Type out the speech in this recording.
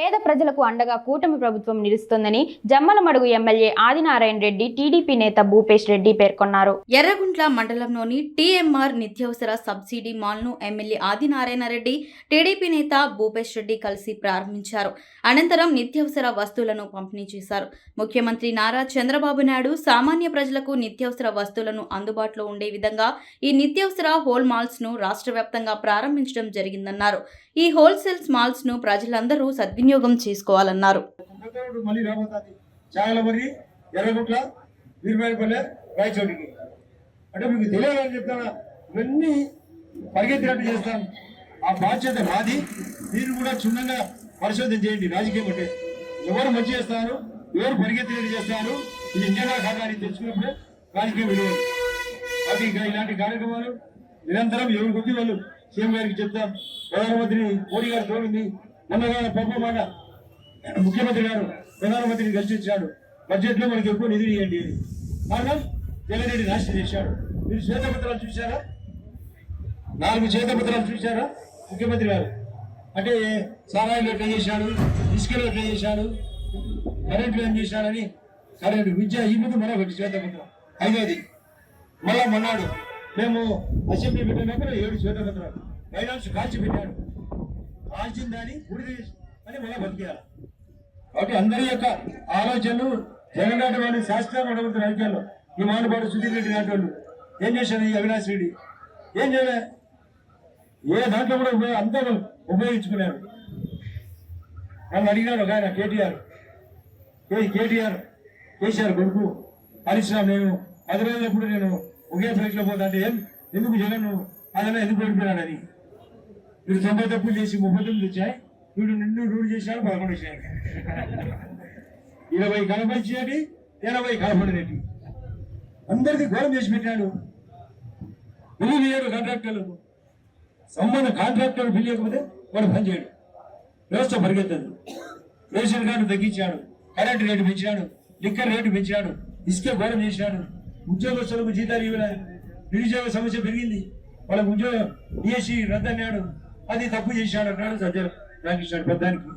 పేద ప్రజలకు అండగా కూటమి ప్రభుత్వం నిలుస్తోందని జమ్మలమడుగు ఎమ్మెల్యే ఆదినారాయణ రెడ్డి టీడీపీ నేత భూపేష్ రెడ్డి పేర్కొన్నారు. ఎర్రగుంట్ల మండలంలోని టీఎంఆర్ నిత్యావసర సబ్సిడీ మాల్ను ఎమ్మెల్యే ఆదినారాయణ రెడ్డి టీడీపీ నేత భూపేష్ రెడ్డి కలిసి ప్రారంభించారు. అనంతరం నిత్యావసర వస్తువులను పంపిణీ చేశారు. ముఖ్యమంత్రి నారా చంద్రబాబు నాయుడు సామాన్య ప్రజలకు నిత్యావసర వస్తువులను అందుబాటులో ఉండే విధంగా ఈ నిత్యావసర హోల్ మాల్స్ను రాష్ట్ర వ్యాప్తంగా ప్రారంభించడం జరిగిందన్నారు. ఈ హోల్సేల్స్ మాల్స్ను ప్రజలందరూ సద్వినియోగం చేసుకోవాలన్నారు. అంటే మీకు తెలియాలని చెప్తాను? ఇవన్నీ పరిగెత్తినట్టు చేస్తాం. ఆ బాధ్యత మాది. మీరు కూడా క్షుణ్ణంగా పరిశోధన చేయండి. రాజకీయం అంటే ఎవరు మంచి చేస్తారు ఎవరు పరిగెత్తినట్టు చేస్తారు ఇది నిజంగా కాదా అని తెలుసుకున్నప్పుడే రాజకీయం విలువ అది ఇలాంటి కార్యక్రమాలు నిరంతరం ఎవరి కొద్ది వాళ్ళు సీఎం గారికి చెప్తాం. ప్రధానమంత్రి మోడీ గారు తోడింది. అన్నదాన పప్ప మాట ముఖ్యమంత్రి గారు ప్రధానమంత్రిని కలిసి బడ్జెట్లో బడ్జెట్లో మనకి ఎక్కువ నిధులు ఇవ్వండి అని. కారణం జగన్రెడ్డి నాశనం చేశాడు. మీరు శ్వేతపత్రాలు చూశారా? నాలుగు శ్వేతపత్రాలు చూశారా? ముఖ్యమంత్రి గారు. అంటే సారాయిలో ట్రై చేశాడు ఇసుకలో ట్రై చేశాడు కరెంట్లో ఏం చేశాడని కరెంటు విద్య ఈ ముందు మరొకటి శ్వేతపత్రం. ఐదోది మళ్ళా మొన్నాడు. మేము అసెంబ్లీ పెట్టినప్పుడు ఏడు శ్వేతపత్రాలు. ఫైనాన్స్ కాల్చి పెట్టాడు అని బతికేయాలి. కాబట్టి అందరి యొక్క ఆలోచనలు జగన్ నాటి వాడిని శాస్త్రాన్ని అడుగుతున్న రాజకీయాల్లో ఈ మానవాడు సుధీర్ రెడ్డి లాంటి వాళ్ళు ఏం చేశారు ఈ అవినాష్ రెడ్డి? ఏం చేయలే? ఏ దాంట్లో కూడా ఉపయోగ అందరూ ఉపయోగించుకున్నారు. నన్ను అడిగినాడు ఒక ఆయన కేటీఆర్. ఏ కేటీఆర్ కేసీఆర్ కొడుకు హరీష్ రామ్ నేను పది రోజులప్పుడు నేను ఒకే ఫ్లైట్లో పోతా అంటే ఏం ఎందుకు జగన్ అదన్నా ఎందుకు ఓడిపోయినాడని వీడు తొంభై తప్పులు చేసి ముప్పై తొమ్మిది వచ్చాయి వీడు నిన్ను రూల్ చేశాడు పదకొండు వచ్చాయి ఇరవై కనపరిచేటి ఎనభై కనపడినట్టు అందరికీ ఘోరం చేసి పెట్టాడు. బిల్లు కాంట్రాక్టర్లకు సంబంధ కాంట్రాక్టర్ బిల్లు ఇవ్వకపోతే వాడు పని చేయడు. వ్యవస్థ పరిగెత్తదు. రేషన్ కార్డు తగ్గించాడు కరెంట్ రేటు పెంచాడు లిక్కర్ రేటు పెంచాడు ఇసుకే ఘోరం చేశాడు. ఉద్యోగస్తులకు జీతాలు ఇవ్వలేదు. నిరుద్యోగ సమస్య పెరిగింది. వాళ్ళకు ఉద్యోగం డిఎస్సి రద్దన్నాడు. అది తప్పు చేశాడు అన్నాడు సజ్జల రామకృష్ణ పెద్దానికి